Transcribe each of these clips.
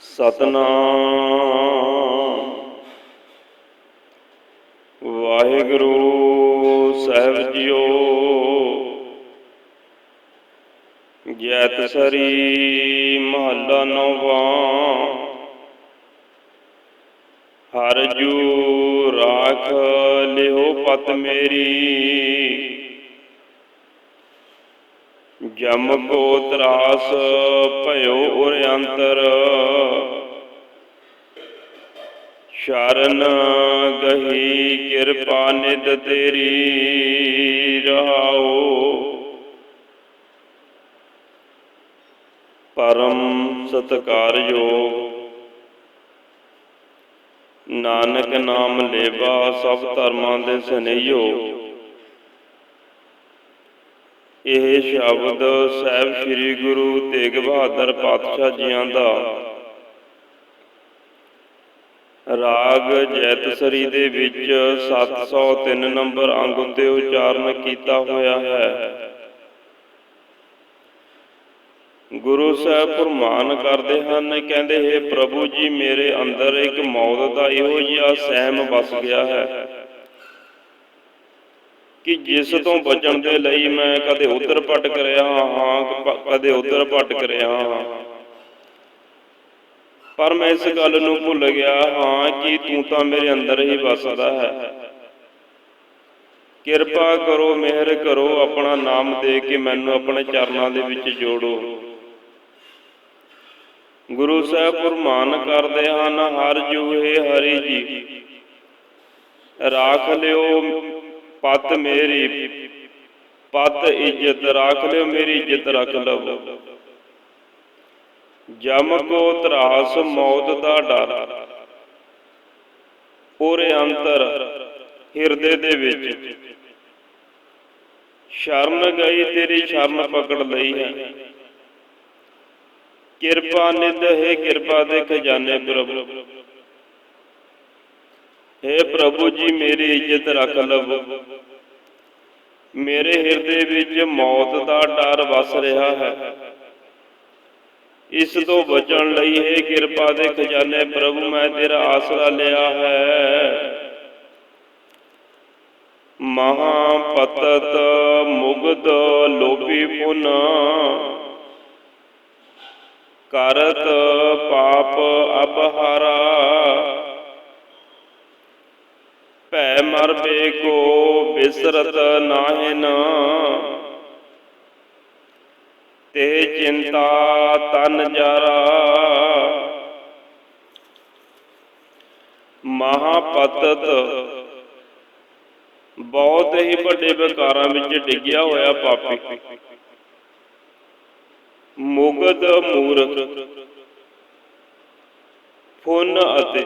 ਸਤਨਾਮ। ਵਾਹਿਗੁਰੂ ਸਾਹਿਬ ਜੀਓ। ਜੈਤ ਸਰੀ ਮਹੱਲਾ ਨੌਵਾਂ। ਹਰ ਜੂ ਰਾਖ ਲਿਓ ਪਤ ਮੇਰੀ। ਜਮ ਕੋ ਤਰਾਸ ਭਇਓ ਉਰ ਅੰਤਰ। ਸ਼ਰਨ ਗਹੀ ਕਿਰਪਾ ਨਿਦ ਤੇਰੀ ਰਹਾਓ। ਪਰਮ ਸਤਕਾਰਯੋਗ ਨਾਨਕ ਨਾਮ ਲੇਵਾ ਸਭ ਧਰਮਾਂ ਦੇ ਸਨੇਹੀਓ। ਇਹ ਸ਼ਬਦ ਸਾਹਿਬ ਸ੍ਰੀ ਗੁਰੂ ਤੇਗ ਬਹਾਦਰ ਪਾਤਸ਼ਾਹ ਜੀਆਂ ਦਾ। ਰਾਗ ਜੈਤਸਰੀ ਦੇ ਵਿੱਚ 703 ਨੰਬਰ ਅੰਗ ਉੱਤੇ ਉਚਾਰਨ ਕੀਤਾ ਹੋਇਆ ਹੈ। ਗੁਰੂ ਸਾਹਿਬ ਫਰਮਾਨ ਕਰਦੇ ਹਨ, ਕਹਿੰਦੇ, ਹੈ ਪ੍ਰਭੂ ਜੀ, ਮੇਰੇ ਅੰਦਰ ਇੱਕ ਮੌਤ ਦਾ ਇਹੋ ਜਿਹਾ ਸਹਿਮ ਵਸ ਗਿਆ ਹੈ। ਕਿ ਜਿਸ ਤੋਂ ਬਚਣ ਦੇ ਲਈ ਮੈਂ ਕਦੇ ਉਧਰ ਭਟਕ ਰਿਹਾ ਹਾਂ ਕਦੇ ਉਧਰ ਭਟਕ ਰਿਹਾ ਹਾਂ। ਪਰ ਮੈਂ ਇਸ ਗੱਲ ਨੂੰ ਭੁੱਲ ਗਿਆ ਹਾਂ ਕਿ ਤੂੰ ਤਾਂ ਮੇਰੇ ਅੰਦਰ ਹੀ ਵਸਦਾ ਹੈ। ਕਿਰਪਾ ਕਰੋ, ਮਿਹਰ ਕਰੋ, ਆਪਣਾ ਨਾਮ ਦੇ ਕੇ ਮੈਨੂੰ ਆਪਣੇ ਚਰਨਾਂ ਦੇ ਵਿੱਚ ਜੋੜੋ। ਗੁਰੂ ਸਾਹਿਬ ਫਰਮਾਨ ਕਰਦੇ ਹਨ, ਹਰ ਜੂਹੇ ਹਰੀ ਜੀ, ਰਾਖ ਲਿਓ ਪਤ ਮੇਰੀ, ਪਤ ਇੱਜ਼ਤ ਰੱਖ ਲਿਓ, ਮੇਰੀ ਇੱਜ਼ਤ ਰੱਖ ਲਵੋ। ਜਮ ਕੋ ਤਰਾਸ, ਮੌਤ ਦਾ ਡਰ। ਪੂਰੇ ਅੰਤਰ, ਹਿਰਦੇ ਦੇ ਵਿੱਚ। ਸ਼ਰਨ ਗਈ, ਤੇਰੀ ਸ਼ਰਨ ਪਕੜ ਲਈ ਹੈ। ਕਿਰਪਾ ਨਿਧ ਹੈ, ਕਿਰਪਾ ਦੇ ਖਜ਼ਾਨੇ ਪ੍ਰਭੂ। ਹੈ ਪ੍ਰਭੂ ਜੀ, ਮੇਰੀ ਇੱਜ਼ਤ ਰੱਖ ਲਵੋ। ਮੇਰੇ ਹਿਰਦੇ ਵਿੱਚ ਮੌਤ ਦਾ ਡਰ ਵਸ ਰਿਹਾ ਹੈ। ਇਸ ਤੋਂ ਬਚਣ ਲਈ ਹੈ ਕਿਰਪਾ ਦੇ ਖਜ਼ਾਨੇ ਪ੍ਰਭੂ, ਮੈਂ ਤੇਰਾ ਆਸਰਾ ਲਿਆ ਹੈ। ਮਹਾ ਪਤਤ ਮੁਗਧ ਲੋਭੀ ਪੁਨ, ਕਰਤ ਪਾਪ ਅਬਹਾਰਾ ਭੈ ਮਰ ਬੇ ਕੋ ਬਿਸਰਤ ਨਾਹਿਨ ਤੇ ਚਿੰਤਾ ਤਨ ਜਰਾ। ਮਹਾਪਤਤ। ਬਹੁਤ ਹੀ ਵੱਡੇ ਵਿਕਾਰਾਂ ਵਿੱਚ ਡਿੱਗਿਆ ਹੋਇਆ ਪਾਪੀ। ਮੁਗਧ ਮੂਰਖ। ਫੁੰਨ ਅਤੇ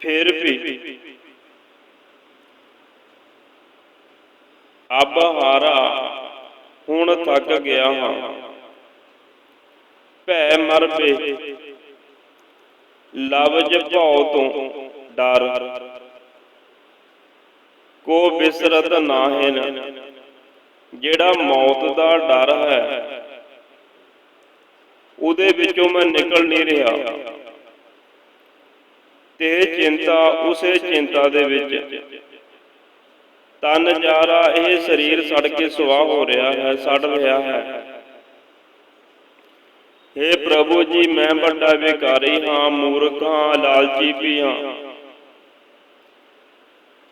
ਫਿਰ ਵੀ ਅਬ ਹਾਰਾ, ਹੁਣ ਥੱਕ ਗਿਆ ਹਾਂ। ਭੈ ਮਰ ਬੇ। ਲਵਜ ਭਉ ਤੋਂ ਡਰ। ਕੋ ਬਿਸਰਤ ਨਾਹਿਨ, ਜਿਹੜਾ ਮੌਤ ਦਾ ਡਰ ਹੈ, ਉਹਦੇ ਵਿੱਚੋਂ ਮੈਂ ਨਿਕਲ ਨਹੀਂ ਰਿਹਾ। ਤੇ ਚਿੰਤਾ ਉਸੇ ਚਿੰਤਾ ਦੇ ਵਿੱਚ। ਤਨ ਜਾਰਾ ਇਹ ਸਰੀਰ ਸੜ ਕੇ ਸੁਆਹ ਹੋ ਰਿਹਾ ਹੈ, ਸੜ ਰਿਹਾ ਹੈ। हे ਪ੍ਰਭੂ ਜੀ, ਮੈਂ ਵੱਡਾ ਵਿਕਾਰੀ ਹਾਂ, ਮੂਰਖ ਹਾਂ ਲਾਲਚੀ ਵੀ ਹਾਂ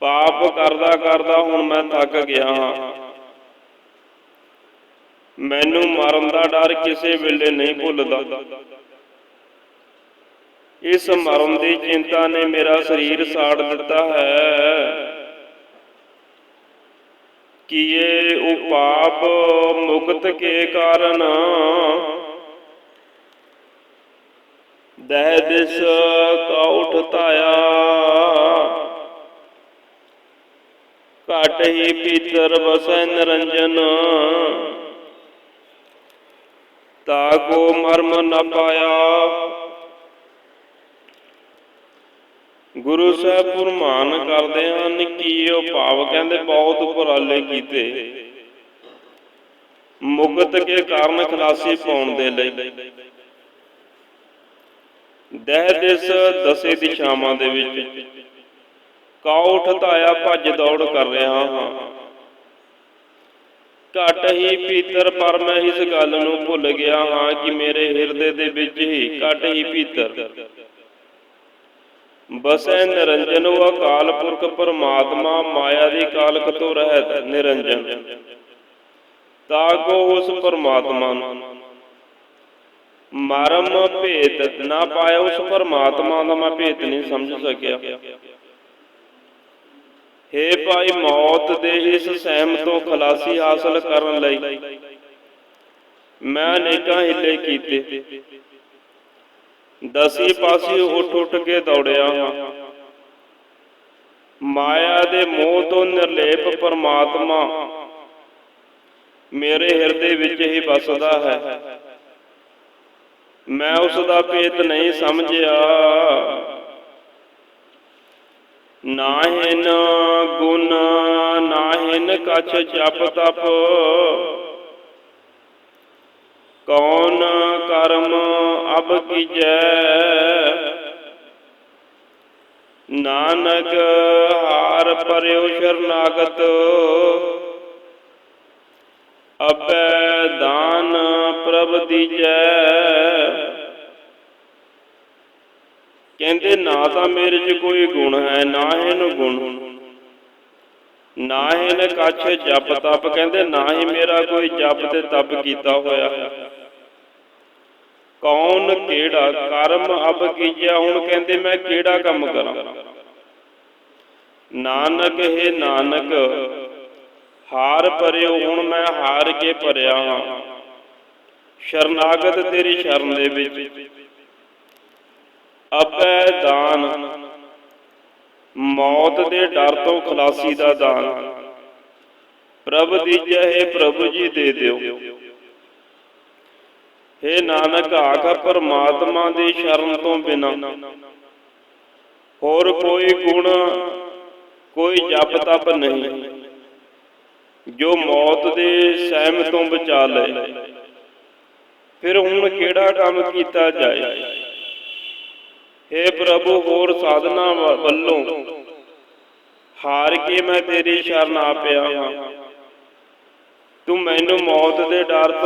ਪਾਪ ਕਰਦਾ ਕਰਦਾ ਹੁਣ ਮੈਂ ਥੱਕ ਗਿਆ ਹਾਂ। ਮੈਨੂੰ ਮਰਨ ਦਾ ਡਰ ਕਿਸੇ ਵੇਲੇ ਨਹੀਂ ਭੁੱਲਦਾ। ਇਸ ਮਰਮ ਦੀ ਚਿੰਤਾ ਨੇ ਮੇਰਾ ਸਰੀਰ ਸਾੜ ਦਿੱਤਾ ਹੈ। ਕੀਏ ਉਹ ਪਾਪ ਮੁਕਤ ਕੇ ਕਾਰਨ? ਦਹਿ ਦਿਸ ਕਾ ਉਠਤਾਇਆ ਘਟ ਹੀ ਪੀਤਰ ਬਸੈ ਨਿਰੰਜਨ। ਤਾ ਕੋ ਮਰਮ ਨ ਪਾਇਆ। ਗੁਰੂ ਸਾਹਿਬ ਫਰਮਾਨ ਕਰਦੇ ਹਨ ਕਿ ਉਹ ਭਾਵ ਕਹਿੰਦੇ, ਬਹੁਤ ਉਪਰਾਲੇ ਕੀਤੇ। ਮੁਕਤ ਕੇ ਕਾਰਨ ਖਲਾਸੀ ਪਾਉਣ ਦੇ ਲਈ। ਦਹਿ ਦਿਸ ਦਸੇ ਦਿਸ਼ਾਵਾਂ ਦੇ ਵਿੱਚ। ਕਾਉਠ ਧਾਇਆ ਭੱਜ ਦੌੜ ਕਰ ਰਿਹਾ ਹਾਂ। ਘਟ ਹੀ ਭੀਤਰ ਪਰ ਮੈਂ ਇਸ ਗੱਲ ਨੂੰ ਭੁੱਲ ਗਿਆ ਹਾਂ ਕਿ ਮੇਰੇ ਹਿਰਦੇ ਦੇ ਵਿੱਚ ਹੀ ਘਟ ਹੀ ਭੀਤਰ ਬਸੈ ਨਿਰੰਜਨ ਉਹ ਅਕਾਲ ਪੁਰਖ ਪਰਮਾਤਮਾ ਮਾਇਆ ਦੀ ਕਾਲਕ ਤੋਂ ਰਹਿਤ, ਨਿਰੰਜਨ। ਤਾਕੋ ਉਸ ਪਰਮਾਤਮਾ ਨੂੰ। ਮਰਮ ਭੇਤ ਨਾ ਪਾਇਆ ਉਸ ਪਰਮਾਤਮਾ ਦਾ ਮੈਂ ਭੇਤ ਨਹੀਂ ਸਮਝ ਸਕਿਆ। ਹੇ ਭਾਈ ਮੌਤ ਦੇ ਇਸ ਸਹਿਮ ਤੋਂ ਖਲਾਸੀ ਹਾਸਲ ਕਰਨ ਲਈ ਮੈਂ ਅਨੇਕਾਂ ਹਿੱਲੇ ਕੀਤੇ। ਦਸੀ ਪਾਸੇ ਉੱਠ ਉੱਠ ਕੇ ਦੌੜਿਆ ਹਾਂ ਮਾਇਆ ਦੇ ਮੋਹ ਤੋਂ ਨਿਰਲੇਪ ਪਰਮਾਤਮਾ ਮੇਰੇ ਹਿਰਦੇ ਵਿੱਚ ਹੀ ਵਸਦਾ ਹੈ। ਮੈਂ ਉਸ ਦਾ ਭੇਤ ਨਹੀਂ ਸਮਝਿਆ। ਨਾਹਿਨ ਗੁਣ ਨਾਹਿਨ ਕਛ ਜਪ ਤਪ। ਕੌਣ ਕਰਮ ਅਬ ਕੀਜੈ? ਨਾਨਕ ਹਾਰ ਪਰਿਉ ਸ਼ਰਨਾਗਤ। ਅਬੈ ਦਾਨ ਪ੍ਰਭ ਦੀਜੈ। ਕਹਿੰਦੇ ਨਾ ਤਾਂ ਮੇਰੇ 'ਚ ਕੋਈ ਗੁਣ ਹੈ, ਨਾ ਇਹਨੂੰ ਗੁਣ। ਨਾ ਇਹਨੇ ਕੱਛ ਜਪ ਤਪ ਕਹਿੰਦੇ, ਨਾ ਹੀ ਮੇਰਾ ਕੋਈ ਜਪ ਤੇ ਤਪ ਕੀਤਾ ਹੋਇਆ। ਕੌਣ ਕਿਹੜਾ ਕਰਮ ਅਬ ਕੀਜਿਆ? ਹੁਣ ਕਹਿੰਦੇ, ਮੈਂ ਕਿਹੜਾ ਕੰਮ ਕਰਾਂ? ਨਾਨਕ ਹੈ ਨਾਨਕ, ਹਾਰ ਭਰਿਓ, ਹੁਣ ਮੈਂ ਹਾਰ ਕੇ ਭਰਿਆ ਹਾਂ। ਸ਼ਰਨਾਗਤ ਤੇਰੀ ਸ਼ਰਨ ਦੇ ਵਿੱਚ। ਅਬੈ ਦਾਨ ਮੌਤ ਦੇ ਡਰ ਤੋਂ ਖਲਾਸੀ ਦਾ ਦਾਨ। ਪ੍ਰਭ ਦੀਜੈ ਹੈ ਪ੍ਰਭੂ ਜੀ, ਦੇ ਦਿਓ। ਹੇ ਨਾਨਕ, ਆਖ ਪਰਮਾਤਮਾ ਦੀ ਸ਼ਰਨ ਤੋਂ ਬਿਨਾ। ਹੋਰ ਕੋਈ ਗੁਣ, ਕੋਈ ਜਪ ਤਪ ਨਹੀਂ। ਜੋ ਮੌਤ ਦੇ ਸਹਿਮ ਤੋਂ ਬਚਾ ਲਏ। ਫਿਰ ਹੁਣ ਕਿਹੜਾ ਕੰਮ ਕੀਤਾ ਜਾਏ? ਹੇ ਪ੍ਰਭੂ, ਹੋਰ ਸਾਧਨਾ ਵੱਲੋਂ। ਹਾਰ ਕੇ ਮੈਂ ਤੇਰੀ ਸ਼ਰਨ ਆ ਪਿਆ ਹਾਂ। ਤੂੰ ਮੈਨੂੰ ਮੌਤ ਦੇ ਡਰ ਤੋਂ